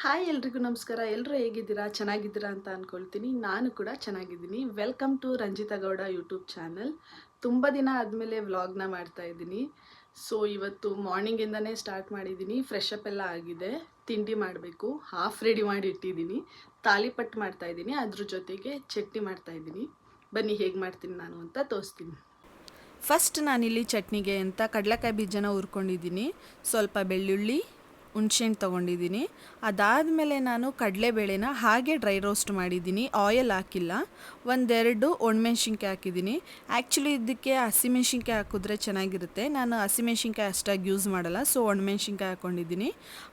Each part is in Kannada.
ಹಾಯ್ ಎಲ್ರಿಗೂ ನಮಸ್ಕಾರ. ಎಲ್ಲರೂ ಹೇಗಿದ್ದೀರಾ? ಚೆನ್ನಾಗಿದ್ದೀರಾ ಅಂತ ಅಂದ್ಕೊಳ್ತೀನಿ ನಾನು ಕೂಡ ಚೆನ್ನಾಗಿದ್ದೀನಿ. Welcome to Ranjitha Gowda YouTube channel ತುಂಬ ದಿನ ಆದಮೇಲೆ ವ್ಲಾಗ್ನ ಮಾಡ್ತಾ ಇದ್ದೀನಿ. ಸೊ ಇವತ್ತು ಮಾರ್ನಿಂಗಿಂದನೇ ಸ್ಟಾರ್ಟ್ ಮಾಡಿದ್ದೀನಿ. ಫ್ರೆಶ್ ಅಪ್ ಎಲ್ಲ ಆಗಿದೆ. ತಿಂಡಿ ಮಾಡಬೇಕು. ಹಾಫ್ ರೆಡಿ ಮಾಡಿ ಇಟ್ಟಿದ್ದೀನಿ. ತಾಲಿಪಟ್ಟು ಮಾಡ್ತಾ ಇದ್ದೀನಿ. ಅದ್ರ ಜೊತೆಗೆ ಚಟ್ನಿ ಮಾಡ್ತಾ ಇದ್ದೀನಿ. ಬನ್ನಿ, ಹೇಗೆ ಮಾಡ್ತೀನಿ ನಾನು ಅಂತ ತೋರಿಸ್ತೀನಿ. ಫಸ್ಟ್ ನಾನಿಲ್ಲಿ ಚಟ್ನಿಗೆ ಅಂತ ಕಡಲೆಕಾಯಿ ಬೀಜನ ಹುರ್ಕೊಂಡಿದ್ದೀನಿ. ಸ್ವಲ್ಪ ಬೆಳ್ಳುಳ್ಳಿ ಹುಣ್ಸೆಹಣ್ಣು ತೊಗೊಂಡಿದ್ದೀನಿ. ಅದಾದಮೇಲೆ ನಾನು ಕಡಲೆಬೇಳೆನ ಹಾಗೆ ಡ್ರೈ ರೋಸ್ಟ್ ಮಾಡಿದ್ದೀನಿ. ಆಯಿಲ್ ಹಾಕಿಲ್ಲ. ಒಂದೆರಡು ಒಣಮೆಣ್ಸಿನ್ಕಾಯಿ ಹಾಕಿದ್ದೀನಿ. ಆ್ಯಕ್ಚುಲಿ ಇದಕ್ಕೆ ಹಸಿಮೆಣ್ಸಿನ್ಕಾಯಿ ಹಾಕಿದ್ರೆ ಚೆನ್ನಾಗಿರುತ್ತೆ. ನಾನು ಹಸಿಮೆಣ್ಸಿನ್ಕಾಯಿ ಅಷ್ಟಾಗಿ ಯೂಸ್ ಮಾಡಲ್ಲ, ಸೊ ಒಣಮೆಣ್ಸಿನ್ಕಾಯಿ ಹಾಕ್ಕೊಂಡಿದ್ದೀನಿ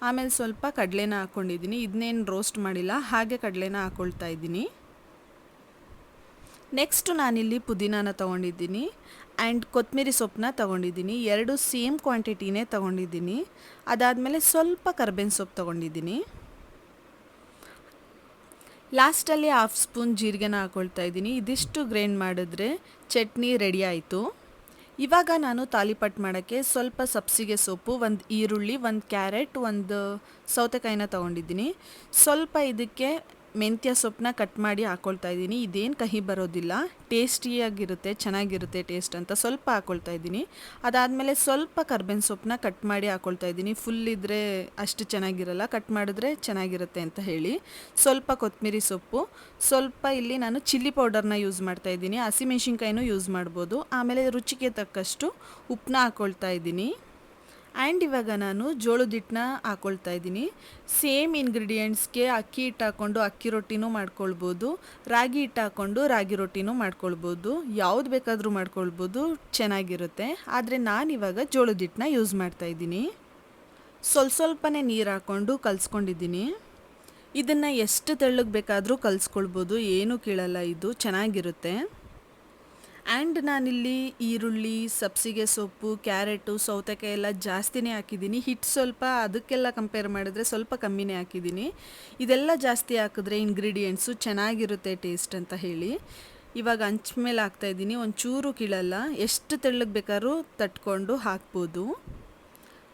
ಆಮೇಲೆ ಸ್ವಲ್ಪ ಕಡಲೆನ ಹಾಕ್ಕೊಂಡಿದ್ದೀನಿ ಇದನ್ನೇನು ರೋಸ್ಟ್ ಮಾಡಿಲ್ಲ, ಹಾಗೆ ಕಡಲೆನ ಹಾಕ್ಕೊಳ್ತಾ ಇದ್ದೀನಿ. ನೆಕ್ಸ್ಟ್ ನಾನಿಲ್ಲಿ ಪುದೀನಾನ ತೊಗೊಂಡಿದ್ದೀನಿ. ಆ್ಯಂಡ್ ಕೊತ್ತಂಬರಿ ಸೊಪ್ಪನ್ನ ತೊಗೊಂಡಿದ್ದೀನಿ. ಎರಡು ಸೇಮ್ ಕ್ವಾಂಟಿಟಿನೇ ತೊಗೊಂಡಿದ್ದೀನಿ. ಅದಾದಮೇಲೆ ಸ್ವಲ್ಪ ಕರ್ಬೇವಿನ ಸೊಪ್ಪು ತೊಗೊಂಡಿದ್ದೀನಿ. ಲಾಸ್ಟಲ್ಲಿ ಹಾಫ್ ಸ್ಪೂನ್ ಜೀರಿಗೆನ ಹಾಕ್ಕೊಳ್ತಾ ಇದ್ದೀನಿ. ಇದಿಷ್ಟು ಗ್ರೈಂಡ್ ಮಾಡಿದ್ರೆ ಚಟ್ನಿ ರೆಡಿ ಆಯಿತು. ಇವಾಗ ನಾನು ತಾಲಿಪಟ್ ಮಾಡೋಕ್ಕೆ ಸ್ವಲ್ಪ ಸಬ್ಸಿಗೆ ಸೊಪ್ಪು, ಒಂದು ಈರುಳ್ಳಿ, ಒಂದು ಕ್ಯಾರೆಟ್, ಒಂದು ಸೌತೆಕಾಯಿನ ತೊಗೊಂಡಿದ್ದೀನಿ. ಸ್ವಲ್ಪ ಇದಕ್ಕೆ ಮೆಂತ್ಯ ಸೊಪ್ಪನ್ನ ಕಟ್ ಮಾಡಿ ಹಾಕ್ಕೊಳ್ತಾ ಇದ್ದೀನಿ. ಇದೇನು ಕಹಿ ಬರೋದಿಲ್ಲ. ಟೇಸ್ಟಿಯಾಗಿರುತ್ತೆ, ಚೆನ್ನಾಗಿರುತ್ತೆ ಟೇಸ್ಟ್ ಅಂತ ಸ್ವಲ್ಪ ಹಾಕ್ಕೊಳ್ತಾ ಇದ್ದೀನಿ. ಅದಾದಮೇಲೆ ಸ್ವಲ್ಪ ಕರ್ಬೇವಿನ ಸೊಪ್ಪನ್ನ ಕಟ್ ಮಾಡಿ ಹಾಕ್ಕೊಳ್ತಾ ಇದ್ದೀನಿ. ಫುಲ್ ಇದ್ದರೆ ಅಷ್ಟು ಚೆನ್ನಾಗಿರಲ್ಲ. ಕಟ್ ಮಾಡಿದ್ರೆ ಚೆನ್ನಾಗಿರುತ್ತೆ ಅಂತ ಹೇಳಿ. ಸ್ವಲ್ಪ ಕೊತ್ತಂಬರಿ ಸೊಪ್ಪು. ಸ್ವಲ್ಪ ಇಲ್ಲಿ ನಾನು ಚಿಲ್ಲಿ ಪೌಡರ್ನ ಯೂಸ್ ಮಾಡ್ತಾ ಇದ್ದೀನಿ. ಹಸಿಮೆಣ್ಸಿನ್ಕಾಯಿನೂ ಯೂಸ್ ಮಾಡ್ಬೋದು. ಆಮೇಲೆ ರುಚಿಗೆ ತಕ್ಕಷ್ಟು ಉಪ್ಪನ್ನ ಹಾಕ್ಕೊಳ್ತಾ ಇದ್ದೀನಿ. ಆ್ಯಂಡ್ ಇವಾಗ ನಾನು ಜೋಳದ ಹಿಟ್ಟನ್ನ ಹಾಕ್ಕೊಳ್ತಾ ಇದ್ದೀನಿ. ಸೇಮ್ ಇಂಗ್ರೀಡಿಯೆಂಟ್ಸ್ಗೆ ಅಕ್ಕಿ ಹಿಟ್ಟು ಹಾಕ್ಕೊಂಡು ಅಕ್ಕಿ ರೊಟ್ಟಿನೂ ಮಾಡ್ಕೊಳ್ಬೋದು. ರಾಗಿ ಹಿಟ್ಟು ಹಾಕ್ಕೊಂಡು ರಾಗಿ ರೊಟ್ಟಿನೂ ಮಾಡ್ಕೊಳ್ಬೋದು. ಯಾವ್ದು ಬೇಕಾದರೂ ಮಾಡ್ಕೊಳ್ಬೋದು. ಚೆನ್ನಾಗಿರುತ್ತೆ. ಆದರೆ ನಾನಿವಾಗ ಜೋಳದ ಹಿಟ್ಟನ್ನ ಯೂಸ್ ಮಾಡ್ತಾ ಇದ್ದೀನಿ. ಸ್ವಲ್ಪ ಸ್ವಲ್ಪನೇ ನೀರು ಹಾಕ್ಕೊಂಡು ಕಲ್ಸ್ಕೊಂಡಿದ್ದೀನಿ. ಇದನ್ನು ಎಷ್ಟು ತೆಳ್ಳಗೆ ಬೇಕಾದರೂ ಕಲಿಸ್ಕೊಳ್ಬೋದು. ಏನೂ ಕೀಳಲ್ಲ ಇದು. ಚೆನ್ನಾಗಿರುತ್ತೆ. ಆ್ಯಂಡ್ ನಾನಿಲ್ಲಿ ಈರುಳ್ಳಿ, ಸಬ್ಸಿಗೆ ಸೊಪ್ಪು, ಕ್ಯಾರೆಟು, ಸೌತೆಕಾಯಿ ಎಲ್ಲ ಜಾಸ್ತಿನೇ ಹಾಕಿದ್ದೀನಿ. ಹಿಟ್ಟು ಸ್ವಲ್ಪ ಅದಕ್ಕೆಲ್ಲ ಕಂಪೇರ್ ಮಾಡಿದ್ರೆ ಸ್ವಲ್ಪ ಕಮ್ಮಿನೇ ಹಾಕಿದ್ದೀನಿ. ಇದೆಲ್ಲ ಜಾಸ್ತಿ ಹಾಕಿದ್ರೆ ಇಂಗ್ರೀಡಿಯೆಂಟ್ಸು ಚೆನ್ನಾಗಿರುತ್ತೆ ಟೇಸ್ಟ್ ಅಂತ ಹೇಳಿ. ಇವಾಗ ಹಂಚ್ ಮೇಲೆ ಹಾಕ್ತಾಯಿದ್ದೀನಿ ಒಂಚೂರು ಕೀಳಲ್ಲ. ಎಷ್ಟು ತೆಳ್ಳಗೆ ಬೇಕಾದ್ರೂ ತಟ್ಕೊಂಡು ಹಾಕ್ಬೋದು.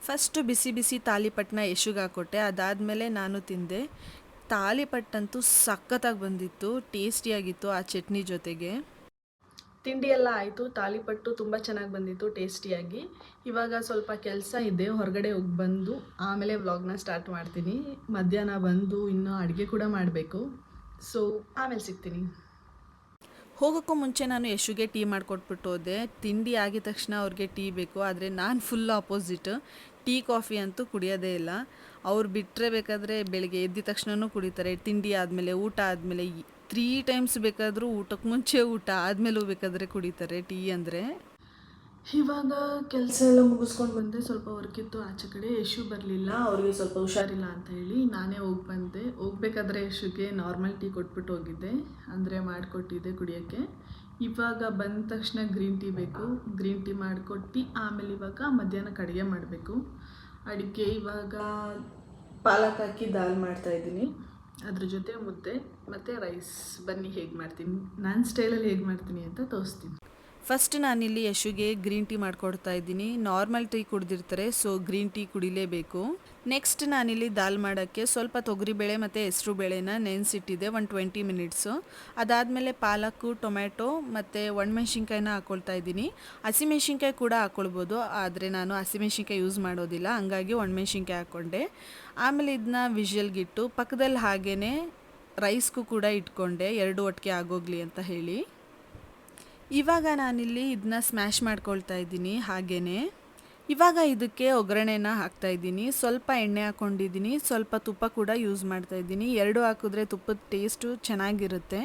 ಫಸ್ಟು ಬಿಸಿ ಬಿಸಿ ತಾಲಿಪಟ್ಟನ ಯಶುಗೆ ಹಾಕ್ಕೊಟ್ಟೆ ಅದಾದಮೇಲೆ ನಾನು ತಿಂದೆ. ತಾಲಿಪಟ್ಟಂತೂ ಸಖತ್ತಾಗಿ ಬಂದಿತ್ತು. ಟೇಸ್ಟಿಯಾಗಿತ್ತು ಆ ಚಟ್ನಿ ಜೊತೆಗೆ. ತಿಂಡಿ ಎಲ್ಲ ಆಯಿತು, ತಾಲಿಪಟ್ಟು ತುಂಬ ಚೆನ್ನಾಗಿ ಬಂದಿತ್ತು, ಟೇಸ್ಟಿಯಾಗಿ. ಇವಾಗ ಸ್ವಲ್ಪ ಕೆಲಸ ಇದೆ, ಹೊರಗಡೆ ಹೋಗಿ ಬಂದು ಆಮೇಲೆ ವ್ಲಾಗ್ನ ಸ್ಟಾರ್ಟ್ ಮಾಡ್ತೀನಿ. ಮಧ್ಯಾಹ್ನ ಬಂದು ಇನ್ನೂ ಅಡುಗೆ ಕೂಡ ಮಾಡಬೇಕು. ಸೊ ಆಮೇಲೆ ಸಿಗ್ತೀನಿ. ಹೋಗೋಕ್ಕೂ ಮುಂಚೆ ನಾನು ಯಶುಗೆ ಟೀ ಮಾಡಿಕೊಟ್ಬಿಟ್ಟು ಹೋದೆ. ತಿಂಡಿ ಆಗಿದ ತಕ್ಷಣ ಅವ್ರಿಗೆ ಟೀ ಬೇಕು, ಆದರೆ ನಾನು ಫುಲ್ ಆಪೋಸಿಟ್ ಟೀ, ಕಾಫಿ ಅಂತೂ ಕುಡಿಯೋದೇ ಇಲ್ಲ. ಅವ್ರು ಬಿಟ್ಟರೆ ಬೇಕಾದರೆ ಬೆಳಗ್ಗೆ ಎದ್ದಿದ ತಕ್ಷಣವೂ ಕುಡಿತಾರೆ. ತಿಂಡಿ ಆದಮೇಲೆ, ಊಟ ಆದಮೇಲೆ ತ್ರೀ ಟೈಮ್ಸ್ ಬೇಕಾದರೂ ಊಟಕ್ಕೆ ಮುಂಚೆ ಊಟ, ಆದಮೇಲೂ ಬೇಕಾದರೆ ಕುಡಿತಾರೆ ಟೀ ಅಂದರೆ. ಇವಾಗ ಕೆಲಸ ಎಲ್ಲ ಮುಗಿಸ್ಕೊಂಡು ಬಂದೆ, ಸ್ವಲ್ಪ ವರ್ಕ್ ಇತ್ತು ಆಚೆ ಕಡೆ, ಯಶು ಬರಲಿಲ್ಲ, ಅವ್ರಿಗೆ ಸ್ವಲ್ಪ ಹುಷಾರಿಲ್ಲ ಅಂತ ಹೇಳಿ ನಾನೇ ಹೋಗಿ ಬಂದೆ. ಹೋಗ್ಬೇಕಾದ್ರೆ ಯಶುಗೆ ನಾರ್ಮಲ್ ಟೀ ಕೊಟ್ಬಿಟ್ಟು ಹೋಗಿದ್ದೆ, ಅಂದರೆ ಮಾಡಿಕೊಟ್ಟಿದ್ದೆ ಕುಡಿಯೋಕ್ಕೆ. ಇವಾಗ ಬಂದ ತಕ್ಷಣ ಗ್ರೀನ್ ಟೀ ಬೇಕು. ಗ್ರೀನ್ ಟೀ ಮಾಡಿಕೊಟ್ಟು ಆಮೇಲೆ ಇವಾಗ ಮಧ್ಯಾಹ್ನಕ್ಕೆ ಅಡುಗೆ ಮಾಡಬೇಕು. ಅಡುಗೆ ಇವಾಗ ಪಾಲಕ್ ಹಾಕಿ ದಾಲ್ ಮಾಡ್ತಾಯಿದ್ದೀನಿ ಅದ್ರ ಜೊತೆ ಮುದ್ದೆ ಮತ್ತು ರೈಸ್ ಬನ್ನಿ ಹೇಗೆ ಮಾಡ್ತೀನಿ. ನನ್ನ ಸ್ಟೈಲಲ್ಲಿ ಹೇಗೆ ಮಾಡ್ತೀನಿ ಅಂತ ತೋರಿಸ್ತೀನಿ. ಫಸ್ಟ್ ನಾನಿಲ್ಲಿ ಯಶುಗೆ ಗ್ರೀನ್ ಟೀ ಮಾಡ್ಕೊಡ್ತಾ ಇದ್ದೀನಿ. ನಾರ್ಮಲ್ ಟೀ ಕುಡಿದಿರ್ತಾರೆ ಸೊ ಗ್ರೀನ್ ಟೀ ಕುಡಿಲೇಬೇಕು. ನೆಕ್ಸ್ಟ್ ನಾನಿಲ್ಲಿ ದಾಲ್ ಮಾಡೋಕ್ಕೆ ಸ್ವಲ್ಪ ತೊಗರಿಬೇಳೆ ಮತ್ತು ಹೆಸರು ಬೇಳೆನ ನೆನೆಸಿಟ್ಟಿದ್ದೆ, ಒಂದು ಟ್ವೆಂಟಿ ಮಿನಿಟ್ಸು ಅದಾದಮೇಲೆ ಪಾಲಕ್ಕು ಟೊಮ್ಯಾಟೊ ಮತ್ತು ಒಣಮೆಣ್ಸಿನ್ಕಾಯಿನ ಹಾಕ್ಕೊಳ್ತಾ ಇದ್ದೀನಿ. ಹಸಿಮೆಣ್ಸಿನ್ಕಾಯಿ ಕೂಡ ಹಾಕ್ಕೊಳ್ಬೋದು ಆದರೆ ನಾನು ಹಸಿಮೆಣ್ಸಿನ್ಕಾಯಿ ಯೂಸ್ ಮಾಡೋದಿಲ್ಲ, ಹಂಗಾಗಿ ಒಣಮೆಣ್ಸಿನ್ಕಾಯಿ ಹಾಕ್ಕೊಂಡೆ ಆಮೇಲೆ ಇದನ್ನ ವಿಷಲ್ಗಿಟ್ಟು ಪಕ್ಕದಲ್ಲಿ ಹಾಗೇ ರೈಸ್ಗೂ ಕೂಡ ಇಟ್ಕೊಂಡೆ, ಎರಡು ಒಟ್ಟಿಗೆ ಆಗೋಗ್ಲಿ ಅಂತ ಹೇಳಿ. ಇವಾಗ ನಾನಿಲ್ಲಿ ಇದನ್ನ ಸ್ಮ್ಯಾಶ್ ಮಾಡ್ಕೊಳ್ತಾ ಇದ್ದೀನಿ ಹಾಗೇ ಇವಾಗ ಇದಕ್ಕೆ ಒಗ್ಗರಣೆನ ಹಾಕ್ತಾ ಇದ್ದೀನಿ. ಸ್ವಲ್ಪ ಎಣ್ಣೆ ಹಾಕ್ಕೊಂಡಿದ್ದೀನಿ ಸ್ವಲ್ಪ ತುಪ್ಪ ಕೂಡ ಯೂಸ್ ಮಾಡ್ತಾ ಇದ್ದೀನಿ. ಎರಡು ಹಾಕಿದ್ರೆ ತುಪ್ಪದ ಟೇಸ್ಟು ಚೆನ್ನಾಗಿರುತ್ತೆ.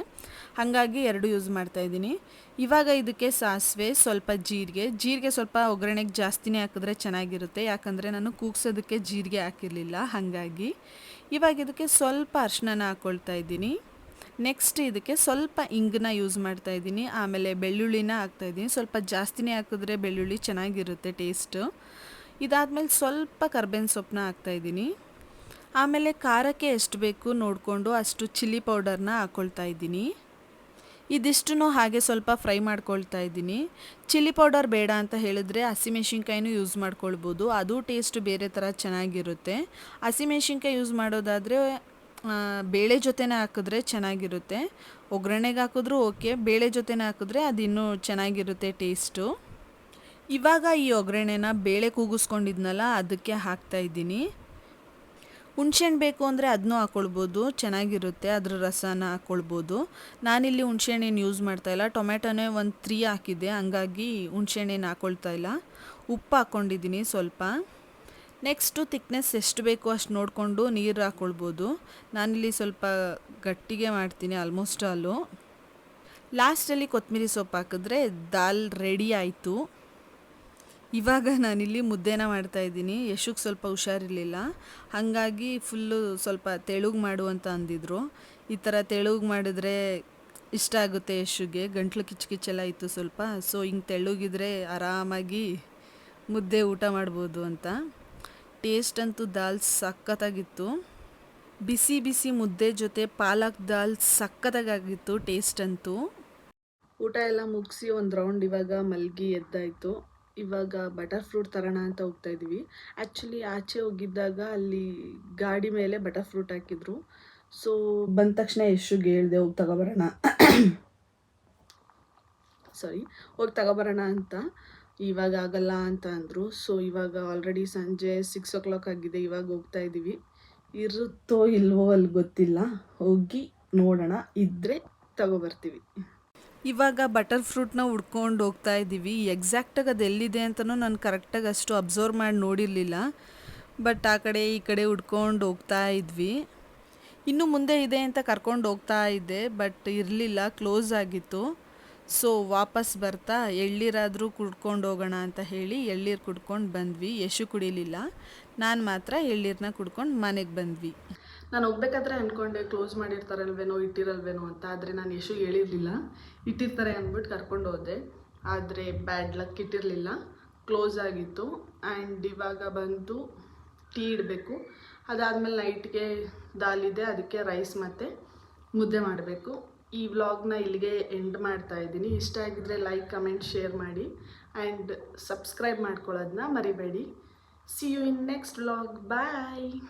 ಹಾಗಾಗಿ ಎರಡು ಯೂಸ್ ಮಾಡ್ತಾ ಇದ್ದೀನಿ. ಇವಾಗ ಇದಕ್ಕೆ ಸಾಸಿವೆ, ಸ್ವಲ್ಪ ಜೀರಿಗೆ. ಜೀರಿಗೆ ಸ್ವಲ್ಪ ಒಗ್ಗರಣೆಗೆ ಜಾಸ್ತಿನೇ ಹಾಕಿದ್ರೆ ಚೆನ್ನಾಗಿರುತ್ತೆ. ಯಾಕಂದರೆ ನಾನು ಕೂಗ್ಸೋದಕ್ಕೆ ಜೀರಿಗೆ ಹಾಕಿರಲಿಲ್ಲ. ಹಾಗಾಗಿ ಇವಾಗ ಇದಕ್ಕೆ ಸ್ವಲ್ಪ ಅರ್ಶಿನ ಹಾಕ್ಕೊಳ್ತಾ ಇದ್ದೀನಿ. ನೆಕ್ಸ್ಟ್ ಇದಕ್ಕೆ ಸ್ವಲ್ಪ ಇಂಗನ್ನ ಯೂಸ್ ಮಾಡ್ತಾ ಇದ್ದೀನಿ. ಆಮೇಲೆ ಬೆಳ್ಳುಳ್ಳಿನ ಹಾಕ್ತಾಯಿದ್ದೀನಿ ಸ್ವಲ್ಪ ಜಾಸ್ತಿನೇ ಹಾಕಿದ್ರೆ ಬೆಳ್ಳುಳ್ಳಿ ಚೆನ್ನಾಗಿರುತ್ತೆ ಟೇಸ್ಟು ಇದಾದಮೇಲೆ ಸ್ವಲ್ಪ ಕರ್ಬೇವಿನ ಸೊಪ್ಪನ್ನ ಹಾಕ್ತಾಯಿದ್ದೀನಿ ಆಮೇಲೆ ಖಾರಕ್ಕೆ ಎಷ್ಟು ಬೇಕು ನೋಡಿಕೊಂಡು ಅಷ್ಟು ಚಿಲ್ಲಿ ಪೌಡರ್ನ ಹಾಕ್ಕೊಳ್ತಾ ಇದ್ದೀನಿ. ಇದಿಷ್ಟು ಹಾಗೆ ಸ್ವಲ್ಪ ಫ್ರೈ ಮಾಡ್ಕೊಳ್ತಾ ಇದ್ದೀನಿ. ಚಿಲ್ಲಿ ಪೌಡರ್ ಬೇಡ ಅಂತ ಹೇಳಿದ್ರೆ ಹಸಿಮೆಣ್ಸಿನ್ಕಾಯಿನೂ ಯೂಸ್ ಮಾಡ್ಕೊಳ್ಬೋದು. ಅದು ಟೇಸ್ಟ್ ಬೇರೆ ಥರ ಚೆನ್ನಾಗಿರುತ್ತೆ. ಹಸಿಮೆಣ್ಸಿನ್ಕಾಯಿ ಯೂಸ್ ಮಾಡೋದಾದರೆ ಬೇಳೆ ಜೊತೆನೇ ಹಾಕಿದ್ರೆ ಚೆನ್ನಾಗಿರುತ್ತೆ. ಒಗ್ಗರಣೆಗೆ ಹಾಕಿದ್ರೂ ಓಕೆ, ಬೇಳೆ ಜೊತೆನೇ ಹಾಕಿದ್ರೆ ಅದು ಇನ್ನೂ ಚೆನ್ನಾಗಿರುತ್ತೆ ಟೇಸ್ಟು. ಇವಾಗ ಈ ಒಗ್ಗರಣೆನ ಬೇಳೆ ಕೂಗಿಸ್ಕೊಂಡಿದ್ನಲ್ಲ, ಅದಕ್ಕೆ ಹಾಕ್ತಾ ಇದ್ದೀನಿ. ಹುಣ್ಸೆಹಣ್ಣು ಬೇಕು ಅಂದರೆ ಅದನ್ನೂ ಹಾಕ್ಕೊಳ್ಬೋದು ಚೆನ್ನಾಗಿರುತ್ತೆ, ಅದ್ರ ರಸನ ಹಾಕ್ಕೊಳ್ಬೋದು ನಾನಿಲ್ಲಿ ಹುಣ್ಸೆಹಣ್ಣೇನು ಯೂಸ್ ಮಾಡ್ತಾ ಇಲ್ಲ. ಟೊಮೆಟೊನೇ ಒಂದು ತ್ರೀ ಹಾಕಿದ್ದೆ, ಹಂಗಾಗಿ ಹುಣ್ಸೆಹಣ್ಣೇನು ಹಾಕ್ಕೊಳ್ತಾ ಇಲ್ಲ. ಉಪ್ಪು ಹಾಕ್ಕೊಂಡಿದ್ದೀನಿ ಸ್ವಲ್ಪ. ನೆಕ್ಸ್ಟು ತಿಕ್ನೆಸ್ ಎಷ್ಟು ಬೇಕೋ ಅಷ್ಟು ನೋಡಿಕೊಂಡು ನೀರು ಹಾಕ್ಕೊಳ್ಬೋದು ನಾನಿಲ್ಲಿ ಸ್ವಲ್ಪ ಗಟ್ಟಿಗೆ ಮಾಡ್ತೀನಿ ಆಲ್ಮೋಸ್ಟ್ ಆಲು. ಲಾಸ್ಟಲ್ಲಿ ಕೊತ್ತಂಬರಿ ಸೊಪ್ಪು ಹಾಕಿದ್ರೆ ದಾಲ್ ರೆಡಿ ಆಯಿತು. ಇವಾಗ ನಾನಿಲ್ಲಿ ಮುದ್ದೆನ ಮಾಡ್ತಾ ಇದ್ದೀನಿ. ಯಶುಗೆ ಸ್ವಲ್ಪ ಹುಷಾರಿರಲಿಲ್ಲ. ಹಾಗಾಗಿ ಫುಲ್ಲು ಸ್ವಲ್ಪ ತೆಳುಗೆ ಮಾಡು ಅಂತ ಅಂದಿದ್ರು. ಈ ಥರ ತೆಳುಗೆ ಮಾಡಿದ್ರೆ ಇಷ್ಟ ಆಗುತ್ತೆ ಯಶುಗೆ. ಗಂಟ್ಲು ಕಿಚ್ ಕಿಚ್ಚೆಲ್ಲ ಇತ್ತು ಸ್ವಲ್ಪ. ಸೊ ಹಿಂಗೆ ತೆಳುಗಿದ್ರೆ ಆರಾಮಾಗಿ ಮುದ್ದೆ ಊಟ ಮಾಡ್ಬೋದು ಅಂತ. ಟೇಸ್ಟ್ ಅಂತೂ ದಾಲ್ ಸಖತ್ತಾಗಿತ್ತು. ಬಿಸಿ ಬಿಸಿ ಮುದ್ದೆ ಜೊತೆ ಪಾಲಕ್ ದಾಲ್ ಸಖತ್ತಾಗಿತ್ತು, ಟೇಸ್ಟ್ ಅಂತೂ. ಊಟ ಎಲ್ಲ ಮುಗಿಸಿ ಒಂದು ರೌಂಡ್ ಇವಾಗ ಮಲ್ಗಿ ಎದ್ದಾಯಿತು. ಇವಾಗ ಬಟರ್ ಫ್ರೂಟ್ ತರೋಣ ಅಂತ ಹೋಗ್ತಾ ಇದ್ದೀವಿ ಆ್ಯಕ್ಚುಲಿ ಆಚೆ ಹೋಗಿದ್ದಾಗ ಅಲ್ಲಿ ಗಾಡಿ ಮೇಲೆ ಬಟರ್ ಫ್ರೂಟ್ ಹಾಕಿದ್ರು. ಸೊ ಬಂದ ತಕ್ಷಣ ಯಶುಗೆ ಹೇಳ್ದೆ ಹೋಗಿ ತಗೋಬರೋಣ. ಸಾರಿ ಹೋಗಿ ತಗೋಬರೋಣ ಅಂತ. ಇವಾಗ ಆಗಲ್ಲ ಅಂತ ಅಂದರು. ಸೊ ಇವಾಗ ಆಲ್ರೆಡಿ ಸಂಜೆ ಸಿಕ್ಸ್ ಓ ಕ್ಲಾಕ್ ಆಗಿದೆ, ಇವಾಗ ಹೋಗ್ತಾ ಇದ್ದೀವಿ ಇರುತ್ತೋ ಇಲ್ವೋ ಅಲ್ಲಿ ಗೊತ್ತಿಲ್ಲ. ಹೋಗಿ ನೋಡೋಣ. ಇದ್ದರೆ ತಗೊಬರ್ತೀವಿ ಇವಾಗ ಬಟರ್ ಫ್ರೂಟ್ನ ಹುಡ್ಕೊಂಡು ಹೋಗ್ತಾ ಇದ್ದೀವಿ ಎಕ್ಸಾಕ್ಟಾಗಿ ಅದು ಎಲ್ಲಿದೆ ಅಂತಲೂ ನಾನು ಕರೆಕ್ಟಾಗಿ ಅಷ್ಟು ಅಬ್ಸರ್ವ್ ಮಾಡಿ ನೋಡಿರಲಿಲ್ಲ. ಬಟ್ ಆ ಕಡೆ ಈ ಕಡೆ ಹುಡ್ಕೊಂಡು ಹೋಗ್ತಾ ಇದ್ವಿ. ಇನ್ನು ಮುಂದೆ ಇದೆ ಅಂತ ಕರ್ಕೊಂಡು ಹೋಗ್ತಾ ಇದ್ದೆ ಬಟ್ ಇರಲಿಲ್ಲ. ಕ್ಲೋಸ್ ಆಗಿತ್ತು. ಸೊ ವಾಪಸ್ ಬರ್ತಾ ಎಳ್ಳೀರಾದರೂ ಕುಡ್ಕೊಂಡು ಹೋಗೋಣ ಅಂತ ಹೇಳಿ ಎಳ್ಳೀರು ಕುಡ್ಕೊಂಡು ಬಂದ್ವಿ. ಯಶು ಕುಡಿಲಿಲ್ಲ. ನಾನು ಮಾತ್ರ ಎಳ್ಳೀರನ್ನ ಕುಡ್ಕೊಂಡು ಮನೆಗೆ ಬಂದ್ವಿ. ನಾನು ಹೋಗ್ಬೇಕಾದ್ರೆ ಅಂದ್ಕೊಂಡೆ ಕ್ಲೋಸ್ ಮಾಡಿರ್ತಾರಲ್ವೇನೋ, ಇಟ್ಟಿರಲ್ವೇನೋ ಅಂತ. ಆದರೆ ನಾನು ಯಶು ಹೇಳಿರಲಿಲ್ಲ. ಇಟ್ಟಿರ್ತಾರೆ ಅಂದ್ಬಿಟ್ಟು ಕರ್ಕೊಂಡು ಹೋದೆ. ಆದರೆ ಬ್ಯಾಡ್ ಲಕ್ ಇಟ್ಟಿರಲಿಲ್ಲ. ಕ್ಲೋಸ್ ಆಗಿತ್ತು. ಆ್ಯಂಡ್ ಇವಾಗ ಬಂದು ಟೀ ಇಡಬೇಕು. ಅದಾದಮೇಲೆ ನೈಟ್ಗೆ ದಾಲ್ ಇದೆ, ಅದಕ್ಕೆ ರೈಸ್ ಮತ್ತು ಮುದ್ದೆ ಮಾಡಬೇಕು. ಈ ವ್ಲಾಗ್ನ ಇಲ್ಲಿಗೆ ಎಂಡ್ ಮಾಡ್ತಾ ಇದ್ದೀನಿ. ಇಷ್ಟ ಆಗಿದ್ರೆ ಲೈಕ್ ಕಮೆಂಟ್ ಶೇರ್ ಮಾಡಿ. ಆ್ಯಂಡ್ ಸಬ್ಸ್ಕ್ರೈಬ್ ಮಾಡ್ಕೊಳ್ಳೋದನ್ನ ಮರಿಬೇಡಿ. See you in next vlog bye